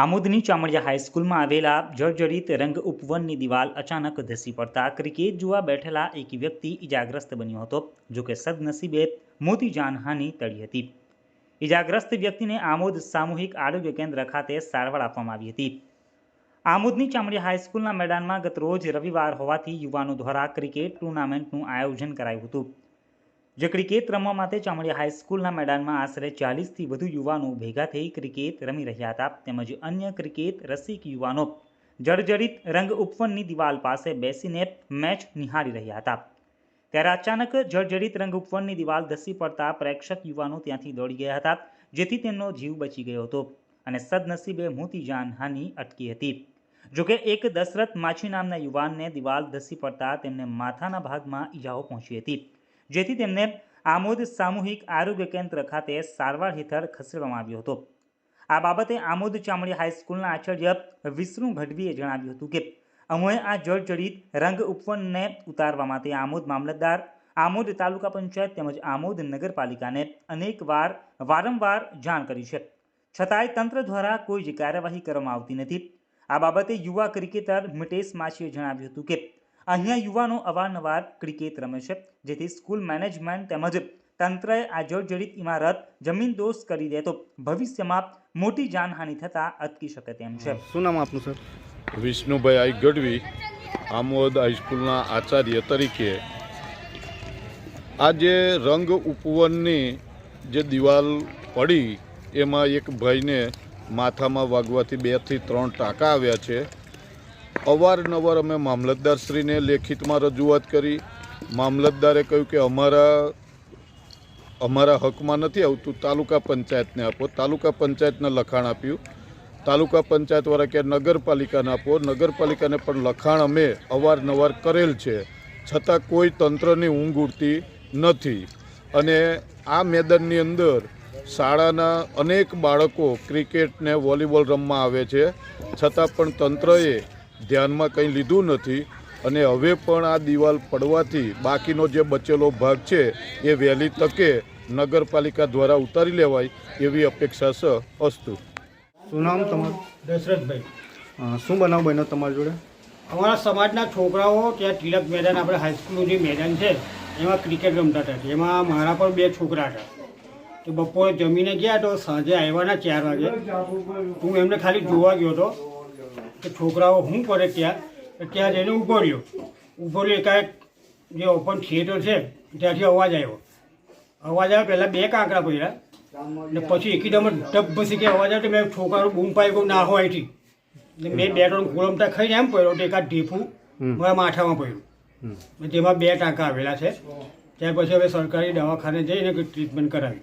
આમોદની ચામડિયા હાઈસ્કૂલમાં આવેલા જર્જરિત રંગ ઉપવનની દિવાલ અચાનક ધસી પડતા ક્રિકેટ જોવા બેઠેલા એક વ્યક્તિ ઇજાગ્રસ્ત બન્યો હતો જોકે સદનસીબે મોટી જાનહાનિ ટળી હતી. ઇજાગ્રસ્ત વ્યક્તિને આમોદ સામૂહિક આરોગ્ય કેન્દ્ર ખાતે સારવાર આપવામાં આવી હતી. આમોદની ચામડિયા હાઈસ્કૂલના મેદાનમાં ગતરોજ રવિવાર હોવાથી યુવાનો દ્વારા ક્રિકેટ ટુર્નામેન્ટનું આયોજન કરાયું હતું. જે ક્રિકેટ રમવા માટે ચામડિયા હાઈસ્કૂલના મેદાનમાં આશરે ચાલીસથી વધુ યુવાનો ભેગા થઈ ક્રિકેટ રમી રહ્યા હતા તેમજ અન્ય ક્રિકેટ રસિક યુવાનો જર્જરિત રંગ ઉપવનની દિવાલ પાસે બેસીને મેચ નિહાળી રહ્યા હતા. ત્યારે અચાનક જર્જરિત રંગ ઉપવનની દિવાલ ધસી પડતા પ્રેક્ષક યુવાનો ત્યાંથી દોડી ગયા હતા, જેથી તેમનો જીવ બચી ગયો હતો અને સદનસીબે મોટી જાનહાનિ અટકી હતી. જોકે એક દશરથ માછી નામના યુવાનને દિવાલ ધસી પડતા તેમને માથાના ભાગમાં ઈજાઓ પહોંચી હતી. જેથી તેમને આમોદ સામૂહિક આરોગ્ય કેન્દ્ર ખાતે સારવાર હેઠળ ખસેડવામાં આવ્યો હતો. આ બાબતે આમોદ ચામડી હાઈસ્કૂલના આચાર્ય વિષ્ણુ ગઢવીએ જણાવ્યું હતું કે, અમોએ આ જળજડિત રંગ ઉપવનને ઉતારવા માટે આમોદ મામલતદાર, આમોદ તાલુકા પંચાયત તેમજ આમોદ નગરપાલિકાને અનેકવાર વારંવાર જાણ કરી છે. છતાંય તંત્ર દ્વારા કોઈ જ કાર્યવાહી કરવામાં આવતી નથી. આ બાબતે યુવા ક્રિકેટર મિટેશ માછીએ જણાવ્યું હતું કે અહીંયા યુવાનો અવારનવાર ક્રિકેટ રમે છે. જેથી સ્કૂલ મેનેજમેન્ટ તેમજ તંત્રએ આ જર્જરિત ઇમારત જમીનદોસ્ત કરી દે તો ભવિષ્યમાં મોટી જાનહાનિ થતાં અટકી શકે તેમ છે. શું નામ આપનું સર? વિષ્ણુભાઈ આઈ ગઢવી આમોદ હાઈસ્કૂલના આચાર્ય તરીકે. આ જે રંગ ઉપવનની જે દિવાલ પડી એમાં એક ભાઈને માથામાં વાગવાથી બેથી ત્રણ ટાંકા આવ્યા છે. અવારનવાર અમે મામલતદારશ્રીને લેખિતમાં રજૂઆત કરી. મામલતદારે કહ્યું કે અમારા અમારા હકમાં નથી આવતું. તાલુકા પંચાયતને આપો. તાલુકા પંચાયતને લખાણ આપ્યું. તાલુકા પંચાયતવાળા કે નગરપાલિકાને આપો. નગરપાલિકાને પણ લખાણ અમે અવારનવાર કરેલ છે. છતાં કોઈ તંત્રની ઊંઘ ઉડતી નથી. અને આ મેદાનની અંદર શાળાના અનેક બાળકો ક્રિકેટને વોલીબોલ રમવા આવે છે. છતાં પણ તંત્રએ ધ્યાનમાં કંઈ લીધું નથી અને હવે પણ આ દિવાલ પડવાથી બાકીનો જે બચેલો ભાગ છે એ વહેલી તકે નગરપાલિકા દ્વારા ઉતારી લેવાય એવી અપેક્ષા છે અસ્તુ. શું નામ તમારું? દશરથભાઈ. શું બનાવ બન્યો તમારી જોડે? અમારા સમાજના છોકરાઓ ત્યાં તિલક મેદાન આપણે હાઈસ્કૂલનું જે મેદાન છે એમાં ક્રિકેટ રમતા હતા. એમાં મારા પણ બે છોકરા હતા. તો બપોરે જમીને ગયા તો સાંજે આવ્યાના ચાર વાગે. હું એમને ખાલી જોવા ગયો હતો. કે છોકરાઓ શું કરે ત્યાં? ત્યાં જઈને ઊભો રહ્યો. ઊભો રહ્યો કાંઈક જે ઓપન થિયેટર છે ત્યાંથી અવાજ આવ્યો. અવાજ આવ્યો પહેલાં બે કાંકરા પડ્યા. ને પછી એકદમ ડબ પછી કે અવાજ આવ્યો તો મેં છોકરાનું બૂમ પાઈ ગયું ના હોય એટલે મેં બે ત્રણ ગોળમતા ખાઈને એમ પડ્યો તો એકાદ ઢેફું. મારા માથામાં પડ્યું. જેમાં બે ટાંકા આવેલા છે. ત્યાર પછી હવે સરકારી દવાખાને જઈને ટ્રીટમેન્ટ કરાવી.